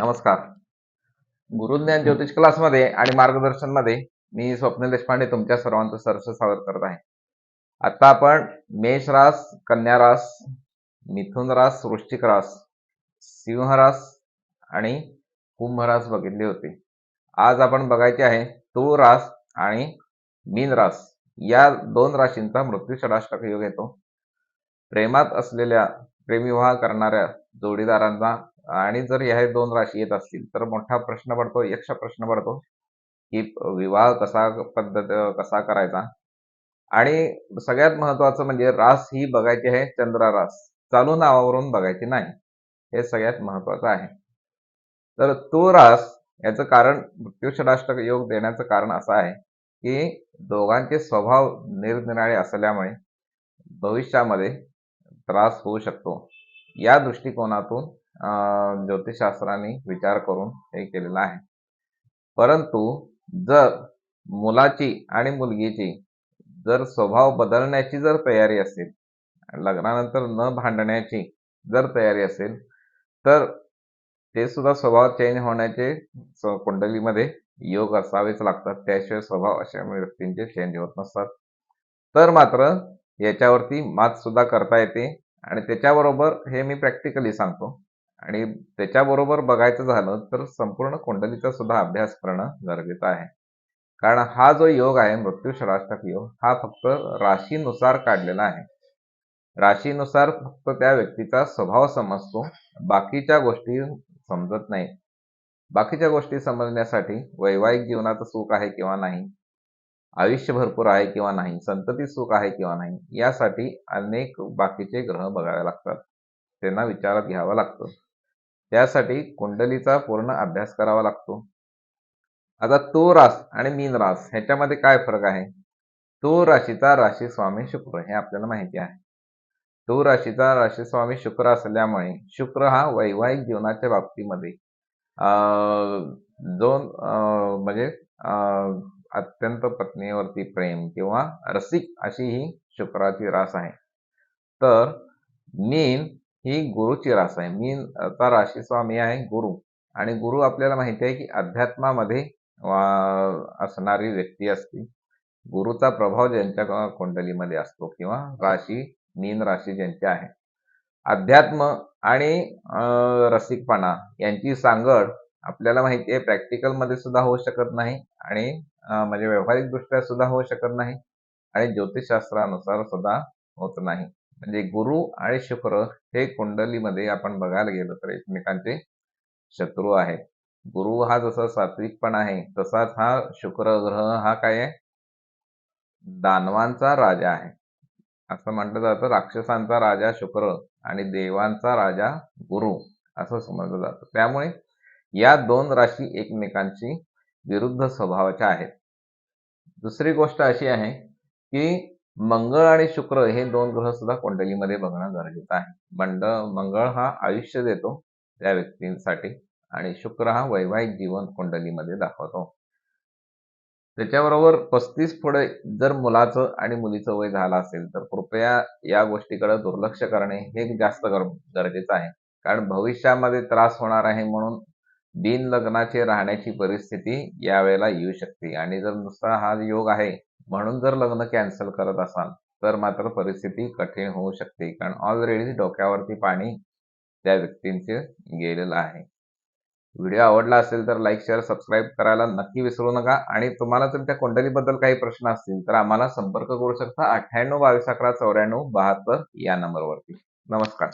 नमस्कार. गुरुज्ञान ज्योतिष क्लासमध्ये आणि मार्गदर्शनमध्ये मी स्वप्नील देशपांडे तुमच्या सर्वांचं सरस स्वागत करत आहे. आता आपण मेष रास कन्या रास मिथुन रास वृश्चिक रास सिंह रास आणि कुंभरास बघितले होते. आज आपण बघायचे आहे तूळ रास आणि मीन रास. या दोन राशींचा मृत्यू षडाष्टक योग येतो. प्रेमात असलेल्या प्रेमविवाह करणाऱ्या जोडीदारांना. आणि जर ह्या दोन राशी येत असतील तर मोठा प्रश्न पडतो यक्ष प्रश्न पडतो की विवाह कसा पद्धत कसा करायचा? आणि सगळ्यात महत्वाचं म्हणजे रास ही बघायची आहे चंद्र रास. चालू नावावरून बघायची नाही. हे सगळ्यात महत्वाचं आहे. तर तो रास याचं कारण मृत्यूषडाष्टक योग देण्याचं कारण असं आहे की दोघांचे स्वभाव निरनिराळे असल्यामुळे भविष्यामध्ये त्रास होऊ शकतो. या दृष्टिकोनातून ज्योतिषशास्त्राने विचार करून हे केलेलं आहे. परंतु जर मुलाची आणि मुलगीची जर स्वभाव बदलण्याची जर तयारी असेल लग्नानंतर न भांडण्याची जर तयारी असेल तर ते सुद्धा स्वभाव चेंज होण्याचे कुंडलीमध्ये योग असावेच लागतात. त्याशिवाय स्वभाव अशा व्यक्तींचे चेंज होत नसतात. तर मात्र याच्यावरती मात सुद्धा करता येते. आणि त्याच्याबरोबर हे मी प्रॅक्टिकली सांगतो. आणि त्याच्याबरोबर बघायचं झालं तर संपूर्ण कुंडलीचा सुद्धा अभ्यास करणं गरजेचं आहे. कारण हा जो योग आहे मृत्यू षडाष्टक योग हा फक्त राशीनुसार काढलेला आहे. राशीनुसार फक्त त्या व्यक्तीचा स्वभाव समजतो बाकीच्या गोष्टी समजत नाही. बाकीच्या गोष्टी समजण्यासाठी वैवाहिक जीवनाचं सुख आहे किंवा नाही आयुष्य भरपूर आहे किंवा नाही संतती सुख आहे किंवा नाही यासाठी अनेक बाकीचे ग्रह बघावे लागतात. त्यांना विचारात घ्यावा लागतो. त्यासाठी कुंडलीचा पूर्ण अभ्यास करावा लागतो. आता तो रास आणि मीन रास ह्याच्यामध्ये काय फरक आहे? तो राशीचा राशी स्वामी शुक्र हे आपल्याला माहिती आहे. तो राशीचा राशी स्वामी शुक्र असल्यामुळे शुक्र हा वैवाहिक जीवनाच्या बाबतीमध्ये अं, दोन म्हणजे अं, अत्यंत पत्नीवरती प्रेम किंवा रसिक अशी ही शुक्राची रास आहे. तर मीन ही गुरुची रास आहे. मीन चा राशी स्वामी आहे गुरु. आणि गुरु आपल्याला माहिती आहे की अध्यात्मामध्ये असणारी व्यक्ती असते. गुरुचा प्रभाव ज्यांच्या कुंडलीमध्ये असतो किंवा राशी मीन राशी ज्यांची आहे. अध्यात्म आणि अं, रसिकपणा यांची सांगड आपल्याला माहिती आहे प्रॅक्टिकलमध्ये सुद्धा होऊ शकत नाही आणि म्हणजे व्यावहारिक दृष्ट्या सुद्धा होऊ शकत नाही आणि ज्योतिषशास्त्रानुसार सुद्धा होत नाही. म्हणजे गुरु आणि शुक्र हे कुंडलीमध्ये आपण बघायला गेलो तर एकमेकांचे शत्रू आहेत. गुरु हा जसा सात्विकपण आहे तसाच हा शुक्र ग्रह हा काय आहे? दानवांचा राजा आहे. असं म्हटलं जातं राक्षसांचा राजा शुक्र आणि देवांचा राजा गुरु असं समजलं जातं. त्यामुळे या दोन राशी एकमेकांची विरुद्ध स्वभावाच्या आहेत. दुसरी गोष्ट अशी आहे की मंगळ आणि शुक्र हे दोन ग्रह सुद्धा कुंडलीमध्ये बघणं गरजेचं आहे. मंड मंगळ हा आयुष्य देतो त्या व्यक्तींसाठी आणि शुक्र हा वैवाहिक जीवन कुंडलीमध्ये दाखवतो. त्याच्याबरोबर पस्तीस पुढे जर मुलाचं आणि मुलीचं वय झालं असेल तर कृपया या गोष्टीकडे दुर्लक्ष करणे हे जास्त गरजेचं आहे. कारण भविष्यामध्ये त्रास होणार आहे म्हणून बिन लग्नाचे राहण्याची परिस्थिती यावेळेला येऊ शकते. आणि जर नुसता हा योग आहे म्हणून जर लग्न कॅन्सल करत असाल तर मात्र परिस्थिती कठीण होऊ शकते. कारण ऑलरेडी डोक्यावरती पाणी त्या व्यक्तींचे गेलेलं आहे. व्हिडिओ आवडला असेल तर लाईक शेअर सबस्क्राईब करायला नक्की विसरू नका. आणि तुम्हाला जर त्या कुंडलीबद्दल काही प्रश्न असतील तर आम्हाला संपर्क करू शकता. अठ्ठ्याण्णव बावीस अकरा चौऱ्याण्णव बहात्तर या नंबरवरती. नमस्कार.